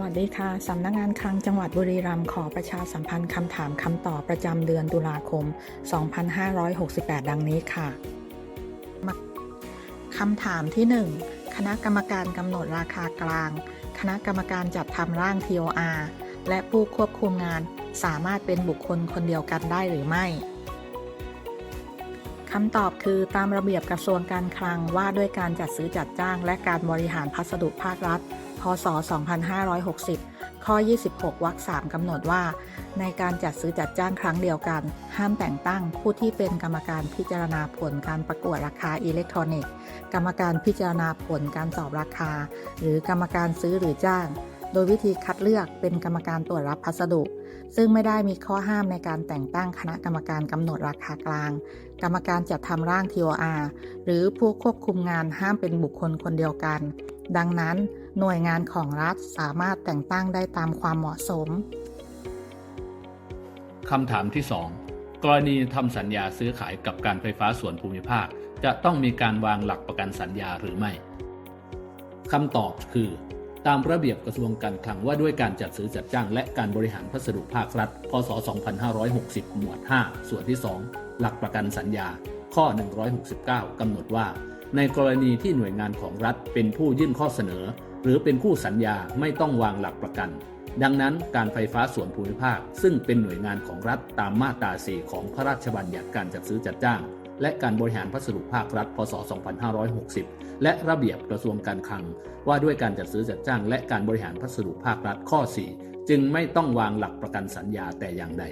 วัสดีค่ะ สำนักงานคลังจังหวัดบุรีรัมย์ขอประชาสัมพันธ์คำถามคำตอบประจำเดือนตุลาคม 2568 ดังนี้ค่ะ คำถามที่ 1 คณะกรรมการกำหนดราคากลาง คณะกรรมการจัดทำร่าง TOR และผู้ควบคุมงานสามารถเป็นบุคคลคนเดียวกันได้หรือไม่ คำตอบคือตามระเบียบกระทรวงการคลังว่าด้วยการจัดซื้อจัดจ้าง และการบริหารพัสดุภาครัฐ ศ 2560 ข้อ 26 วรรค 3 กำหนดว่า ในการจัดซื้อจัดจ้างครั้งเดียวกัน ห้ามแต่งตั้งผู้ที่เป็นกรรมการพิจารณาผลการประกวดราคาอิเล็กทรอนิกส์ กรรมการพิจารณาผลการสอบราคา หรือกรรมการซื้อหรือจ้าง โดยวิธีคัดเลือกเป็นกรรมการตรวจรับพัสดุซึ่งไม่ได้มีข้อห้ามในการแต่งตั้งคณะกรรมการกำหนดราคากลาง กรรมการจัดทำร่าง TOR หรือผู้ควบคุมงานห้ามเป็นบุคคลคนเดียวกัน ดังนั้นหน่วยงานของรัฐสามารถแต่งตั้งได้ตามความเหมาะสมคำถามที่ 2 กรณีทำสัญญาซื้อขายกับการไฟฟ้าส่วนภูมิภาค จะต้องมีการวางหลักประกันสัญญาหรือไม่คำตอบคือ ตามระเบียบกระทรวงการคลังว่าด้วยการจัดซื้อจัดจ้างและการบริหารพัสดุภาครัฐ พศ 2560 หมวด 5 ส่วนที่ 2 หลักประกันสัญญา ข้อ 169 กำหนดว่า ในกรณีที่หน่วยงานของรัฐเป็นผู้ยื่นข้อเสนอ หรือเป็นคู่สัญญาไม่ต้องวางหลักประกัน ดังนั้นการไฟฟ้าส่วนภูมิภาค ซึ่งเป็นหน่วยงานของรัฐตามมาตรา 4 ของพระราชบัญญัติการจัดซื้อจัดจ้าง และการบริหารพัสดุภาครัฐ พศ 2560 และระเบียบกระทรวงการคลัง ว่าด้วยการจัดซื้อจัดจ้าง และการบริหารพัสดุภาครัฐข้อ 4 จึงไม่ต้องวางหลักประกันสัญญาแต่อย่างใด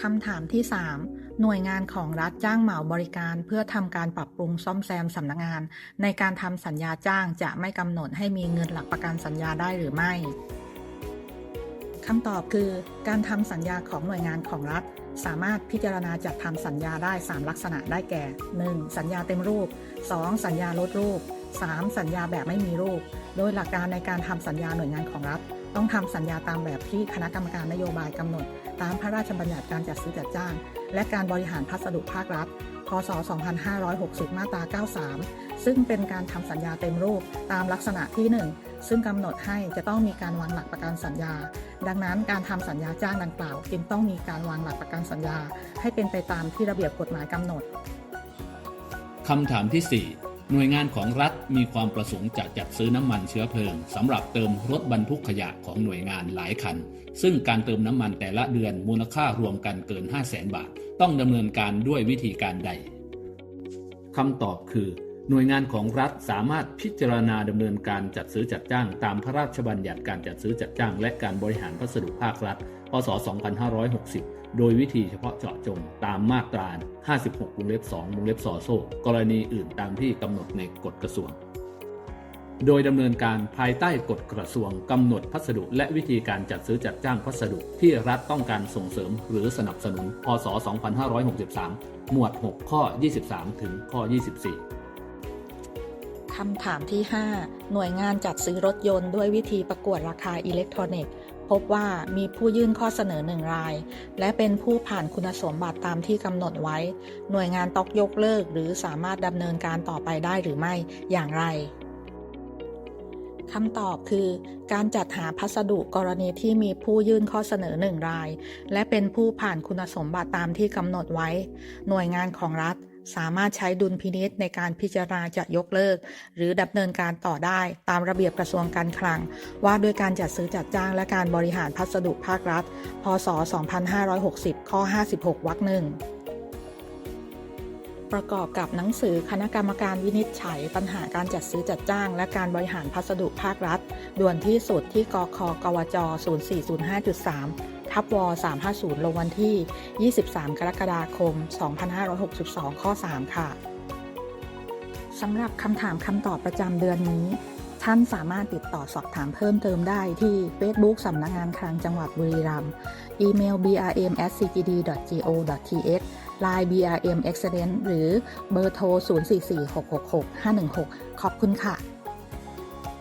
คำถามที่ 3 หน่วยงานของรัฐจ้างเหมาบริการเพื่อทำการปรับปรุงซ่อมแซมสำนักงาน ในการทำสัญญาจ้างจะไม่กำหนดให้มีเงินหลักประกันสัญญาได้หรือไม่คำตอบคือ การทำสัญญาของหน่วยงานของรัฐ สามารถพิจารณาจัดทำสัญญาได้ 3 ลักษณะได้แก่ 1. สัญญาเต็มรูป 2. สัญญาลดรูป 3. สัญญาแบบไม่มีรูป โดยหลักการในการทำสัญญาหน่วยงานของรัฐ ต้องทำสัญญาตามแบบที่คณะกรรมการนโยบายกำหนด ตามพระราชบัญญัติการจัดซื้อจัดจ้าง และการบริหารพัสดุภาครัฐ พศ 2560 มาตรา 93 ซึ่งเป็นการทำสัญญาเต็มรูปตามลักษณะที่ 1 ซึ่งกำหนดให้จะต้องมีการวางหลักประกันสัญญา ดังนั้นการทำสัญญาจ้างดังกล่าว จึงต้องมีการวางหลักประกันสัญญา ให้เป็นไปตามที่ระเบียบกฎหมายกำหนดคำถามที่ 4 หน่วยงานของรัฐมีความประสงค์จะจัดซื้อน้ำมันเชื้อเพลิงสำหรับเติมรถบรรทุกขยะของหน่วยงานหลายคัน ซึ่งการเติมน้ำมันแต่ละเดือนมูลค่ารวมกันเกิน 5 0 0แสนบาท ต้องดำเนินการด้วยวิธีการใดคำตอบคือ หน่วยงานของรัฐสามารถพิจารณาดำเนินการจัดซื้อจัดจ้าง ตามพระราชบัญญัติการจัดซื้อจัดจ้าง และการบริหารพัสดุภาครัฐ พศ 2560 โดยวิธีเฉพาะเจาะจงตามมาตรา 56วงเล็บ2วงเล็บสอโซกรณีอื่นตามที่กำหนดในกฎกระทรวง โดยดำเนินการภายใต้กฎกระทรวงกำหนดพัสดุและวิธีการจัดซื้อจัดจ้างพัสดุที่รัฐต้องการส่งเสริมหรือสนับสนุน พศ 2563 หมวด 6 ข้อ 23 ถึงข้อ 24คำถามที่ 5 หน่วยงานจัดซื้อรถยนต์ด้วยวิธีประกวดราคาอิเล็กทรอนิกส์ พบว่ามีผู้ยื่นข้อเสนอหนึ่งราย และเป็นผู้ผ่านคุณสมบัติตามที่กำหนดไว้ หน่วยงานต้องยกเลิก หรือสามารถดำเนินการต่อไปได้หรือไม่อย่างไรคำตอบคือ การจัดหาพัสดุกรณีที่มีผู้ยื่นข้อเสนอหนึ่งราย และเป็นผู้ผ่านคุณสมบัติตามที่กำหนดไว้ หน่วยงานของรัฐ สามารถใช้ดุลพินิษในการพิจารณาจะยกเลิก หรือดำเนินการต่อได้ตามระเบียบกระทรวงการคลัง ว่าด้วยการจัดซื้อจัดจ้างและการบริหารพัสดุภาครัฐ พศ 2560 ข้อ 56 วรรคหนึ่งประกอบกับหนังสือคณะกรรมการวินิจฉัย ปัญหาการจัดซื้อจัดจ้าง และการบริหารพัสดุภาครัฐ ด่วนที่สุดที่กคกวจ 0405.3 ทับว350 ลงวันที่ 23 กรกฎาคม 2562 ข้อ 3 ค่ะ สำหรับคำถามคำตอบประจำเดือนนี้ ท่านสามารถติดต่อสอบถามเพิ่มเติมได้ที่ Facebook สำนักงานคลังจังหวัดบุรีรัมย์ อีเมล brm@cgd.go.th Line brm excellent หรือเบอร์โทร 044 666 516 ขอบคุณค่ะ